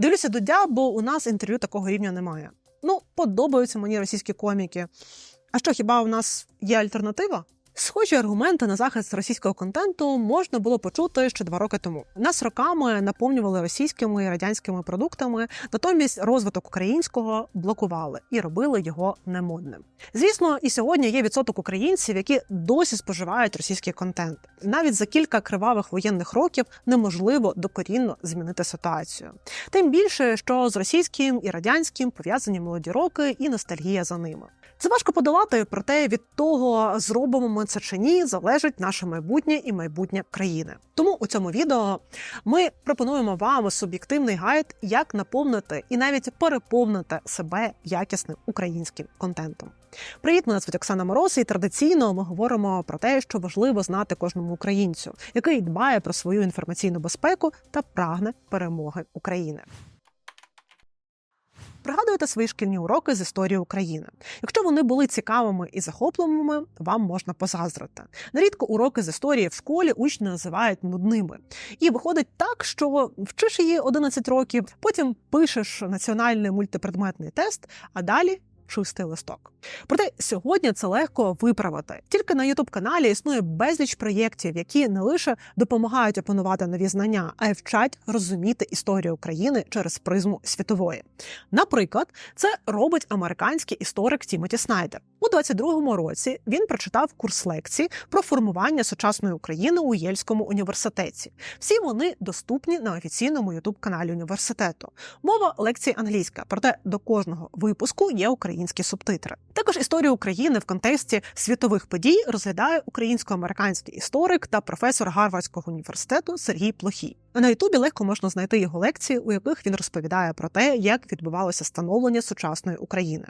Дивлюся Дудя, бо у нас інтерв'ю такого рівня немає. Ну, подобаються мені російські коміки. А що, хіба у нас є альтернатива? Схожі аргументи на захист російського контенту можна було почути ще два роки тому. Нас роками наповнювали російськими і радянськими продуктами, натомість розвиток українського блокували і робили його немодним. Звісно, і сьогодні є відсоток українців, які досі споживають російський контент. Навіть за кілька кривавих воєнних років неможливо докорінно змінити ситуацію. Тим більше, що з російським і радянським пов'язані молоді роки і ностальгія за ними. Це важко подолати, проте від того, зробимо ми це чи ні, залежить наше майбутнє і майбутнє країни. Тому у цьому відео ми пропонуємо вам суб'єктивний гайд, як наповнити і навіть переповнити себе якісним українським контентом. Привіт, мене звуть Оксана Мороз, і традиційно ми говоримо про те, що важливо знати кожному українцю, який дбає про свою інформаційну безпеку та прагне перемоги України. Пригадуєте свої шкільні уроки з історії України. Якщо вони були цікавими і захопливими, вам можна позаздрити. Нарідко уроки з історії в школі учні називають нудними. І виходить так, що вчиш її 11 років, потім пишеш національний мультипредметний тест, а далі. Чистий листок. Проте сьогодні це легко виправити. Тільки на youtube каналі існує безліч проєктів, які не лише допомагають опанувати нові знання, а й вчать розуміти історію України через призму світової. Наприклад, це робить американський історик Тімоті Снайдер. У 22-му році він прочитав курс лекцій про формування сучасної України у Єльському університеті. Всі вони доступні на офіційному youtube каналі університету. Мова лекцій англійська, проте до кожного випуску є українські субтитри. Також історію України в контексті світових подій розглядає українсько-американський історик та професор Гарвардського університету Сергій Плохій. На Ютубі легко можна знайти його лекції, у яких він розповідає про те, як відбувалося становлення сучасної України.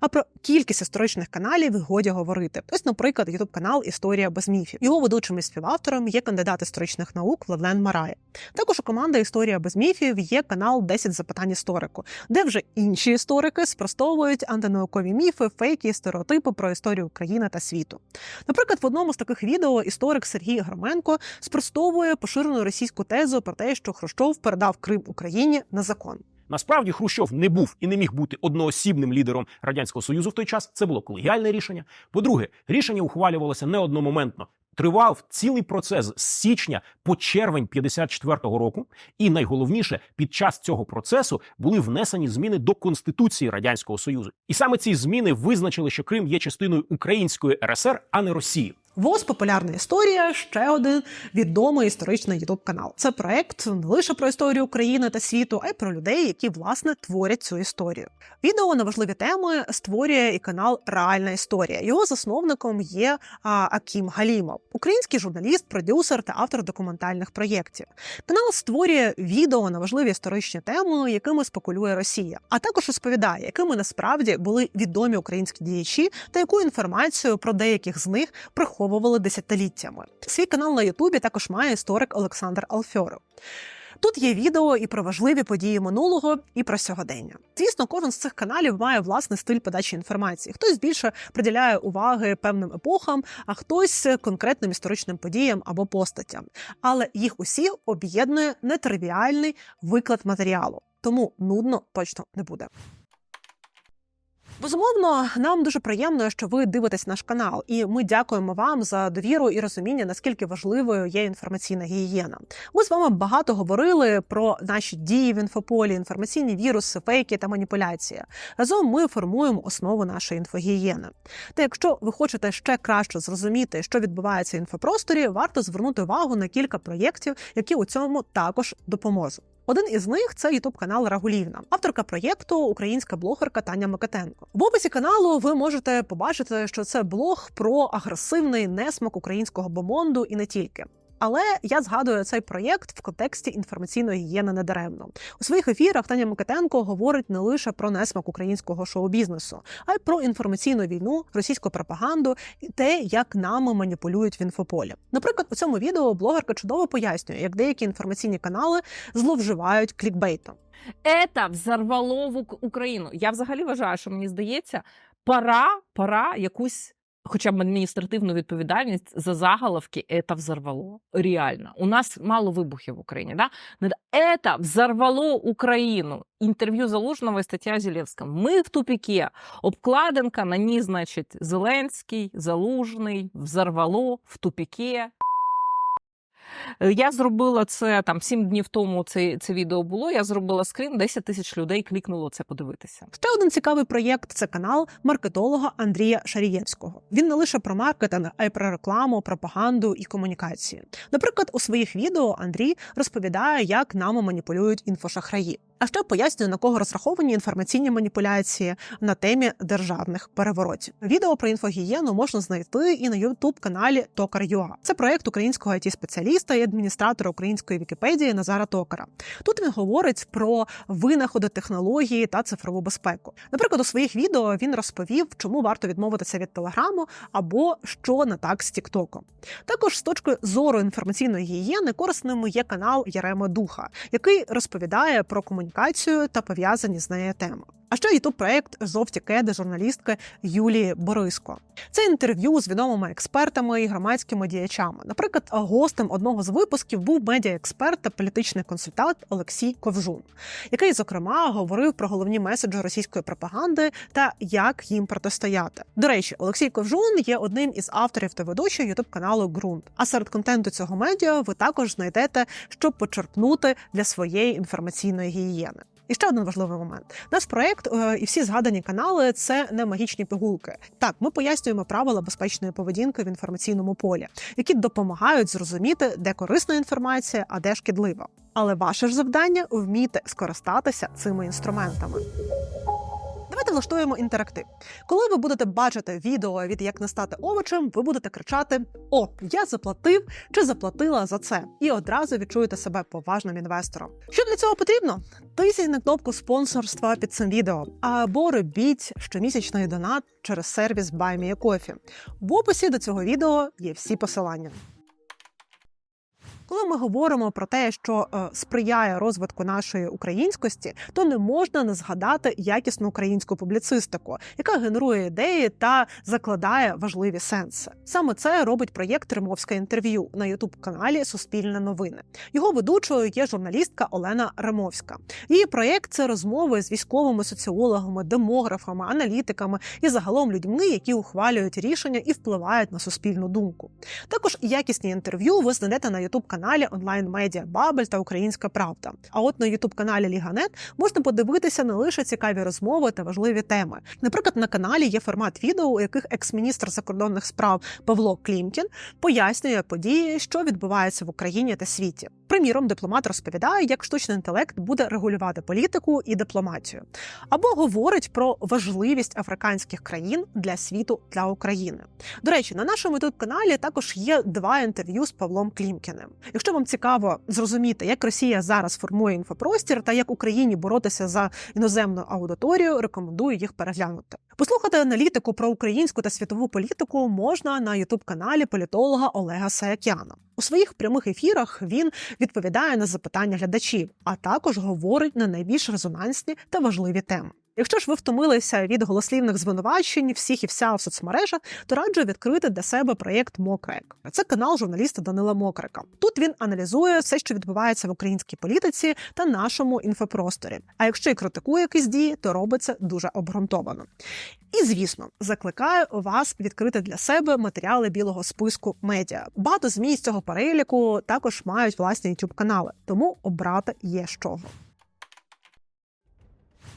А про кількість історичних каналів годі говорити. Ось, наприклад, ютуб канал Історія без міфів. Його ведучим і співавтором є кандидат історичних наук Владлен Марає. Також у команди Історія без міфів є канал 10 запитань історику, де вже інші історики спростовують антинаукові міфи, фейки, стереотипи про історію України та світу. Наприклад, в одному з таких відео історик Сергій Громенко спростовує поширену російську тезу про те, що Хрущов передав Крим Україні на закон. Насправді Хрущов не був і не міг бути одноосібним лідером радянського союзу в той час. Це було колегіальне рішення. По-друге, рішення ухвалювалося не одномоментно. Тривав цілий процес з січня по червень 54-го року, і найголовніше, під час цього процесу були внесені зміни до конституції радянського союзу. І саме ці зміни визначили, що Крим є частиною української РСР, а не Росії. ВОЗ популярна історія ще один відомий історичний ютуб канал. Це проект не лише про історію України та світу, а й про людей, які власне творять цю історію. Відео на важливі теми створює і канал Реальна історія. Його засновником є Акім Галімов, український журналіст, продюсер та автор документальних проєктів. Канал створює відео на важливі історичні теми, якими спекулює Росія, а також розповідає, якими насправді були відомі українські діячі та яку інформацію про деяких з них приховували десятиліттями. Свій канал на Ютубі також має історик Олександр Алфьоров. Тут є відео і про важливі події минулого, і про сьогодення. Звісно, кожен з цих каналів має власний стиль подачі інформації. Хтось більше приділяє уваги певним епохам, а хтось конкретним історичним подіям або постатям. Але їх усі об'єднує нетривіальний виклад матеріалу. Тому нудно точно не буде. Безумовно, нам дуже приємно, що ви дивитесь наш канал, і ми дякуємо вам за довіру і розуміння, наскільки важливою є інформаційна гігієна. Ми з вами багато говорили про наші дії в інфополі, інформаційні віруси, фейки та маніпуляції. Разом ми формуємо основу нашої інфогігієни. Та якщо ви хочете ще краще зрозуміти, що відбувається в інфопросторі, варто звернути увагу на кілька проєктів, які у цьому також допоможуть. Один із них це ютуб канал Рагулівна, авторка проєкту, українська блогерка Таня Микитенко. В описі каналу ви можете побачити, що це блог про агресивний несмак українського бомонду і не тільки. Але я згадую цей проєкт в контексті інформаційної гігієни недаремно. У своїх ефірах Таня Микитенко говорить не лише про несмак українського шоу-бізнесу, а й про інформаційну війну, російську пропаганду і те, як нами маніпулюють в інфополі. Наприклад, у цьому відео блогерка чудово пояснює, як деякі інформаційні канали зловживають клікбейтом. Это взорвало в Ук- Україну. Я взагалі вважаю, що мені здається, пора, пора якусь Хоча б адміністративну відповідальність за заголовки «это взорвало». Реально. У нас мало вибухів в Україні. Да? «Это взорвало Україну». Інтерв'ю Залужного і стаття Зілєвська. Ми в тупіке. Обкладинка на ній, значить, Зеленський, Залужний, взорвало, в тупіке. Е, Я зробила це там сім днів тому. Це, це відео було. Я зробила скрін, 10 тисяч людей клікнуло це подивитися. Ще один цікавий проєкт це канал маркетолога Андрія Шарієвського. Він не лише про маркетинг, а й про рекламу, пропаганду і комунікацію. Наприклад, у своїх відео Андрій розповідає, як нами маніпулюють інфошахраї. А ще пояснює, на кого розраховані інформаційні маніпуляції на темі державних переворотів. Відео про інфогієну можна знайти і на ютуб каналі Токар.ua. Це проект українського it спеціаліста і адміністратора української Вікіпедії Назара Токара. Тут він говорить про винаходи технології та цифрову безпеку. Наприклад, у своїх відео він розповів, чому варто відмовитися від телеграму або що не так з Тіктоком. Також з точки зору інформаційної гігієни корисним є канал Ярема Духа, який розповідає про комунікацію та пов'язані з нею теми. А ще ютуб проект жовті кеди журналістки Юлії Бориско. Це інтерв'ю з відомими експертами і громадськими діячами. Наприклад, гостем одного з випусків був медіаексперт та політичний консультант Олексій Ковжун, який, зокрема, говорив про головні меседжі російської пропаганди та як їм протистояти. До речі, Олексій Ковжун є одним із авторів та ведучих ютуб каналу Ґрунт. А серед контенту цього медіа ви також знайдете, що почерпнути для своєї інформаційної гігієни. І ще один важливий момент: наш проект е, і всі згадані канали це не магічні пігулки. Так, ми пояснюємо правила безпечної поведінки в інформаційному полі, які допомагають зрозуміти, де корисна інформація, а де шкідлива. Але ваше ж завдання вміти скористатися цими інструментами. Давайте влаштуємо інтерактив. Коли ви будете бачити відео від як не стати овочем, ви будете кричати: О, я заплатив чи заплатила за це, і одразу відчуєте себе поважним інвестором. Що для цього потрібно? Тисніть на кнопку спонсорства під цим відео або робіть щомісячний донат через сервіс BuyMeACoffee. В описі до цього відео є всі посилання. Коли ми говоримо про те, що е, сприяє розвитку нашої українськості, то не можна не згадати якісну українську публіцистику, яка генерує ідеї та закладає важливі сенси. Саме це робить проєкт Римовське інтерв'ю на ютуб каналі Суспільне новини. Його ведучою є журналістка Олена Римовська. Її проєкт це розмови з військовими соціологами, демографами, аналітиками і загалом людьми, які ухвалюють рішення і впливають на суспільну думку. Також якісні інтерв'ю ви знайдете на ютуб каналі онлайн-медіа Бабель та Українська Правда. А от на ютуб каналі Ліганет можна подивитися не лише цікаві розмови та важливі теми. Наприклад, на каналі є формат відео, у яких екс-міністр закордонних справ Павло Клімкін пояснює події, що відбуваються в Україні та світі. Приміром, дипломат розповідає, як штучний інтелект буде регулювати політику і дипломатію, або говорить про важливість африканських країн для світу для України. До речі, на нашому youtube каналі також є два інтерв'ю з Павлом Клімкіним. Якщо вам цікаво зрозуміти, як Росія зараз формує інфопростір та як Україні боротися за іноземну аудиторію, рекомендую їх переглянути. Послухати аналітику про українську та світову політику можна на youtube каналі політолога Олега Саякяна. У своїх прямих ефірах він відповідає на запитання глядачів, а також говорить на найбільш резонансні та важливі теми. Якщо ж ви втомилися від голослівних звинувачень всіх і вся в соцмережах, то раджу відкрити для себе проєкт Мокрек. Це канал журналіста Данила Мокрика. Тут він аналізує все, що відбувається в українській політиці та нашому інфопросторі. А якщо і критикує якісь дії, то робить це дуже обґрунтовано. І звісно, закликаю вас відкрити для себе матеріали білого списку медіа. Багато змі з цього переліку також мають власні youtube канали, тому обрати є чого.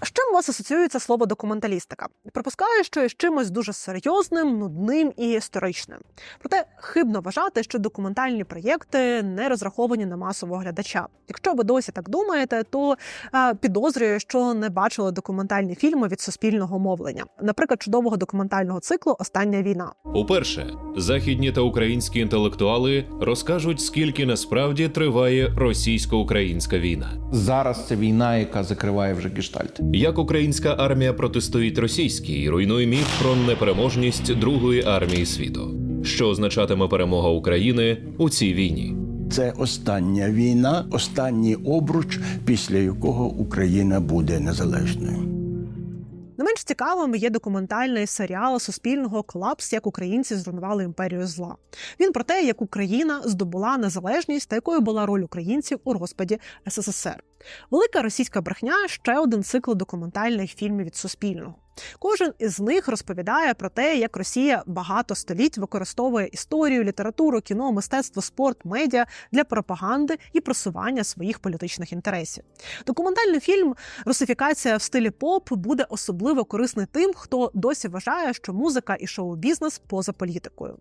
З чим у вас асоціюється слово документалістика? Припускаю, що із чимось дуже серйозним, нудним і історичним. Проте хибно вважати, що документальні проєкти не розраховані на масового глядача. Якщо ви досі так думаєте, то е, підозрюю, що не бачили документальні фільми від суспільного мовлення, наприклад, чудового документального циклу Остання війна. Уперше західні та українські інтелектуали розкажуть, скільки насправді триває російсько-українська війна, Зараз це війна, яка закриває вже гештальт. Як українська армія протистоїть російській і руйнує міф про непереможність Другої армії світу, що означатиме перемога України у цій війні. Це остання війна, останній обруч, після якого Україна буде незалежною. Не менш цікавим є документальний серіал Суспільного Колапс, як українці зруйнували імперію зла. Він про те, як Україна здобула незалежність та якою була роль українців у розпаді СССР. Велика російська брехня ще один цикл документальних фільмів від Суспільного. Кожен із них розповідає про те, як Росія багато століть використовує історію, літературу, кіно, мистецтво, спорт, медіа для пропаганди і просування своїх політичних інтересів. Документальний фільм Русифікація в стилі поп буде особливо корисний тим, хто досі вважає, що музика і шоу-бізнес поза політикою.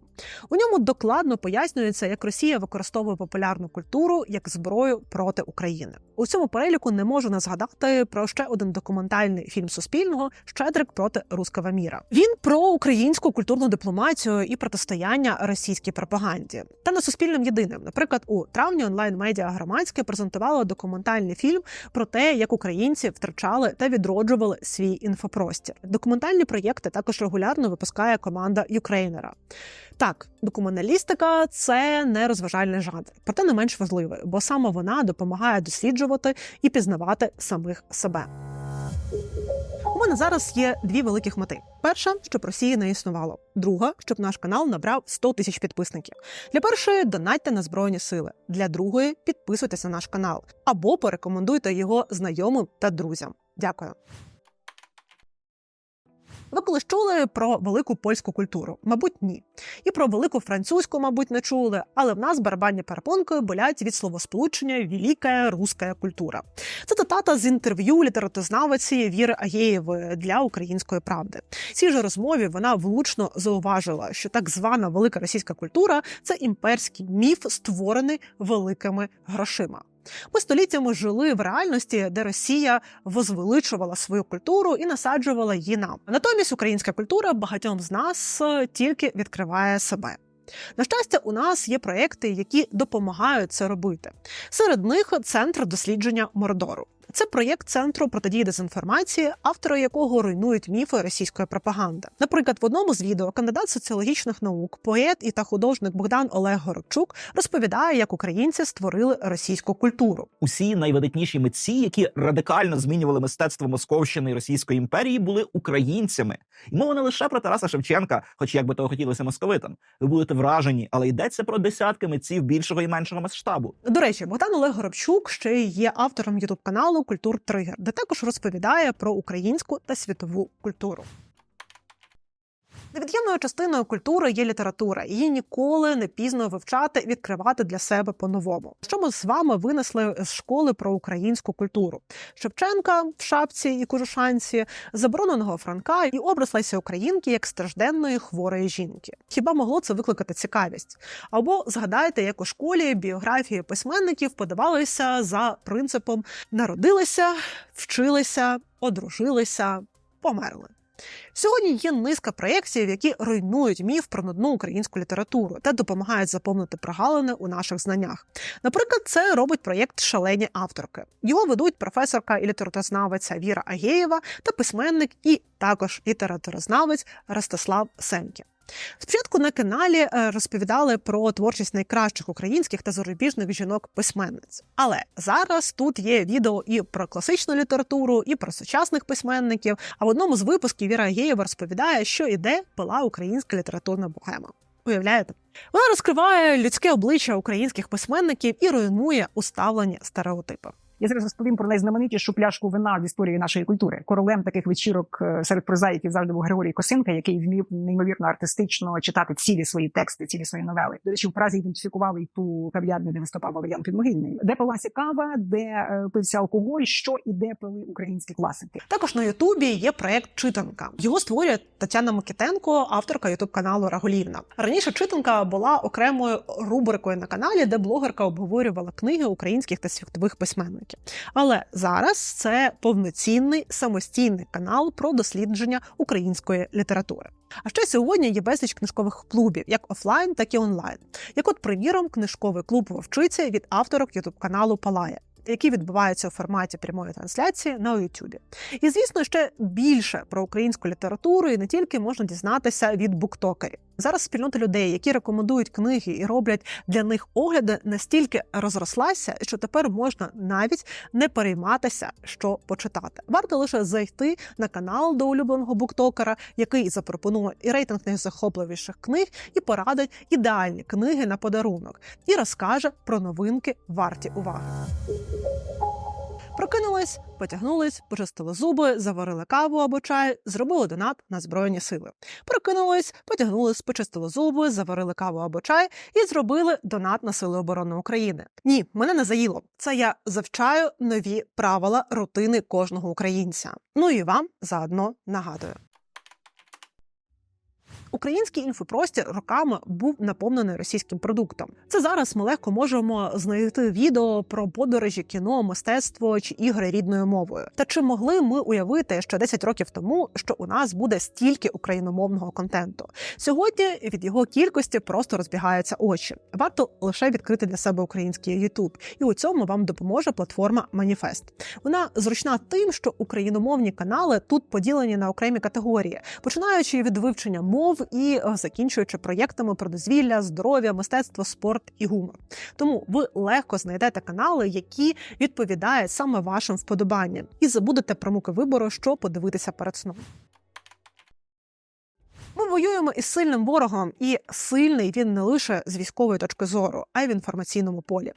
У ньому докладно пояснюється, як Росія використовує популярну культуру як зброю проти України. У цьому переліку не можу не згадати про ще один документальний фільм Суспільного Щедрик проти руского міра. Він про українську культурну дипломатію і протистояння російській пропаганді. Та не суспільним єдиним. Наприклад, у травні онлайн медіа громадське презентувало документальний фільм про те, як українці втрачали та відроджували свій інфопростір. Документальні проєкти також регулярно випускає команда Юкрейнера. Так, документалістика це не розважальний жанр, проте не менш важливий, бо саме вона допомагає досліджувати і пізнавати самих себе. У мене зараз є дві великих мети: перша, щоб Росії не існувало. Друга, щоб наш канал набрав 100 тисяч підписників. Для першої донатьте на збройні сили. Для другої підписуйтесь на наш канал або порекомендуйте його знайомим та друзям. Дякую. Ви колись чули про велику польську культуру? Мабуть, ні. І про велику французьку, мабуть, не чули, але в нас барабанні перепонки болять від словосполучення «Велика руська культура. Це цитата з інтерв'ю літератузнавиці Віри Агєєвої для української правди. В цій же розмові вона влучно зауважила, що так звана велика російська культура це імперський міф, створений великими грошима. Ми століттями жили в реальності, де Росія возвеличувала свою культуру і насаджувала її нам. Натомість українська культура багатьом з нас е, тільки відкриває себе. На щастя, у нас є проекти, які допомагають це робити. Серед них центр дослідження Мордору. Це проєкт центру протидії дезінформації, автори якого руйнують міфи російської пропаганди. Наприклад, в одному з відео кандидат соціологічних наук, поет і та художник Богдан Олег Городчук розповідає, як українці створили російську культуру. усі найвидатніші митці, які радикально змінювали мистецтво Московщини і Російської імперії, були українцями. І мова не лише про Тараса Шевченка, хоч як би того хотілося московитам. Ви будете вражені, але йдеться про десятки митців більшого і меншого масштабу. До речі, Богдан Олег Горобчук ще є автором ютуб каналу Культур Тригер, де також розповідає про українську та світову культуру. Невід'ємною частиною культури є література. Її ніколи не пізно вивчати, відкривати для себе по-новому. Що ми з вами винесли з школи про українську культуру? Шевченка в шапці і кожушанці, забороненого Франка і образ Лесі Українки як стражденної хворої жінки. Хіба могло це викликати цікавість? Або згадайте, як у школі біографії письменників подавалися за принципом народилися, вчилися, одружилися, померли. Сьогодні є низка проєктів, які руйнують міф про нудну українську літературу та допомагають заповнити прогалини у наших знаннях. Наприклад, це робить проєкт Шалені авторки. Його ведуть професорка і літературознавиця Віра Агєєва та письменник і також літературознавець Ростислав Семкін. Спочатку на каналі е, розповідали про творчість найкращих українських та зарубіжних жінок-письменниць. Але зараз тут є відео і про класичну літературу, і про сучасних письменників. А в одному з випусків Віра Агєєва розповідає, що іде пила українська літературна богема. Уявляєте? Вона розкриває людське обличчя українських письменників і руйнує уставлені стереотипи. Я зараз розповім про найзнаменитішу пляшку вина в історії нашої культури. Королем таких вечірок е, серед прозаїків завжди був Григорій Косинка, який вмів неймовірно артистично читати цілі свої тексти, цілі свої новели. До речі, в Празі ідентифікували й ту кав'ярню, де виступав Валеріан Підмогильний, де пилася кава, де е, пився алкоголь, що і де пили українські класики. Також на Ютубі є проект Читанка. Його створює Тетяна Микитенко, авторка Ютуб каналу Раголівна. Раніше читанка була окремою рубрикою на каналі, де блогерка обговорювала книги українських та світових письменників. Але зараз це повноцінний самостійний канал про дослідження української літератури. А ще сьогодні є безліч книжкових клубів, як офлайн, так і онлайн. Як, от, приміром, книжковий клуб вовчиця від авторок ютуб каналу Палая. Які відбуваються у форматі прямої трансляції на Ютубі, і звісно, ще більше про українську літературу і не тільки можна дізнатися від буктокерів. Зараз спільнота людей, які рекомендують книги і роблять для них огляди, настільки розрослася, що тепер можна навіть не перейматися, що почитати. Варто лише зайти на канал до улюбленого буктокера, який запропонує і рейтинг найзахопливіших книг, і порадить ідеальні книги на подарунок, і розкаже про новинки варті уваги. Прокинулись, потягнулись, почистили зуби, заварили каву або чай, зробили донат на збройні сили. Прокинулись, потягнулись, почистили зуби, заварили каву або чай і зробили донат на сили оборони України. Ні, мене не заїло. Це я завчаю нові правила рутини кожного українця. Ну і вам заодно нагадую. Український інфопростір роками був наповнений російським продуктом. Це зараз ми легко можемо знайти відео про подорожі, кіно, мистецтво чи ігри рідною мовою. Та чи могли ми уявити, що 10 років тому, що у нас буде стільки україномовного контенту? Сьогодні від його кількості просто розбігаються очі. Варто лише відкрити для себе український YouTube. і у цьому вам допоможе платформа Маніфест. Вона зручна тим, що україномовні канали тут поділені на окремі категорії, починаючи від вивчення мов і е, закінчуючи проєктами про дозвілля, здоров'я, мистецтво, спорт і гумор. Тому ви легко знайдете канали, які відповідають саме вашим вподобанням, і забудете про муки вибору, що подивитися перед сном. Ми воюємо із сильним ворогом, і сильний він не лише з військової точки зору, а й в інформаційному полі.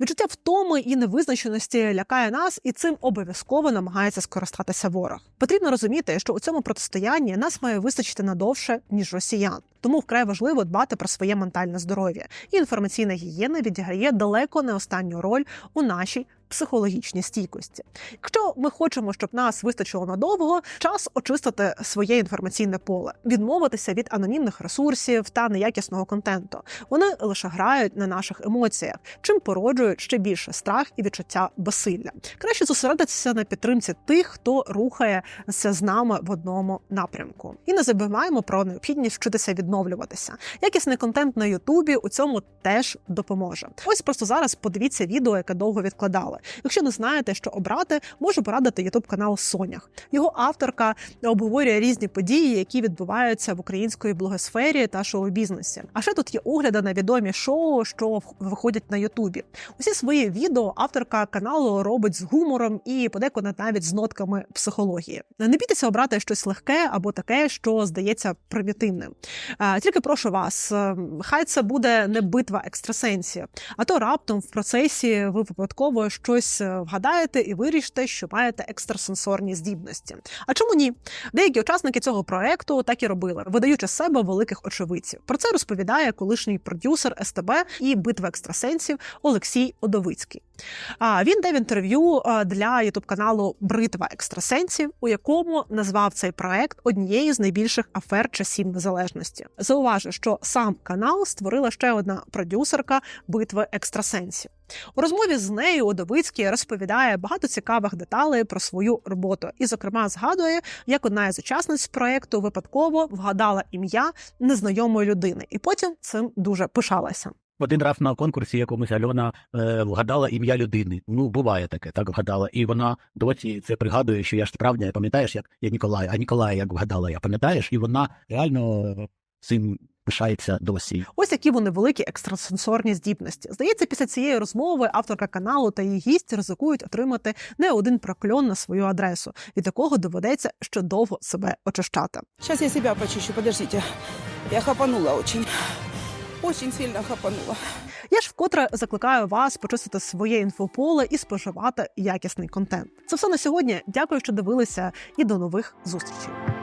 Відчуття втоми і невизначеності лякає нас, і цим обов'язково намагається скористатися ворог. Потрібно розуміти, що у цьому протистоянні нас має вистачити надовше ніж росіян. Тому вкрай важливо дбати про своє ментальне здоров'я. І інформаційна гігієна відіграє далеко не останню роль у нашій психологічній стійкості. Якщо ми хочемо, щоб нас вистачило надовго, час очистити своє інформаційне поле, відмовитися від анонімних ресурсів та неякісного контенту. Вони лише грають на наших емоціях, чим породжують ще більше страх і відчуття безсилля. Краще зосередитися на підтримці тих, хто рухається з нами в одному напрямку. І не забуваємо про необхідність вчитися відновлюватися. Якісний контент на Ютубі у цьому теж допоможе. Ось просто зараз подивіться відео, яке довго відкладали. Якщо не знаєте, що обрати, можу порадити ютуб канал Сонях. Його авторка обговорює різні події, які відбуваються в української блогосфері та шоу-бізнесі. А ще тут є огляди на відомі шоу, що виходять на Ютубі. Усі свої відео авторка каналу робить з гумором і подекуди навіть з нотками психології. Не бійтеся обрати щось легке або таке, що здається примітивним. Е, Тільки прошу вас, е, хай це буде не битва екстрасенсів, а то раптом в процесі ви випадково щось е, вгадаєте і вирішите, що маєте екстрасенсорні здібності. А чому ні? Деякі учасники цього проекту так і робили, видаючи себе великих очевидців. Про це розповідає колишній продюсер СТБ і битва екстрасенсів Олексій Одовицький. Він дав інтерв'ю для ютуб каналу Бритва екстрасенсів, у якому назвав цей проект однією з найбільших афер часів незалежності. Зауважу, що сам канал створила ще одна продюсерка битви екстрасенсів. У розмові з нею Удовицький розповідає багато цікавих деталей про свою роботу, і, зокрема, згадує, як одна із учасниць проекту випадково вгадала ім'я незнайомої людини, і потім цим дуже пишалася. Один раз на конкурсі якомусь Альона е, вгадала ім'я людини. Ну, буває таке, так вгадала. І вона досі це пригадує, що я ж справді пам'ятаєш, як я Ніколай, а Ніколай як вгадала, я пам'ятаєш, і вона реально е, цим пишається досі. Ось які вони великі екстрасенсорні здібності. Здається, після цієї розмови авторка каналу та її гість ризикують отримати не один прокльон на свою адресу, від якого доведеться ще довго себе очищати. Сейчас я себя почищу, подождите. Я хапанула очень. Очень сильно хапанула. Я ж вкотре закликаю вас почистити своє інфополе і споживати якісний контент. Це все на сьогодні. Дякую, що дивилися, і до нових зустрічей.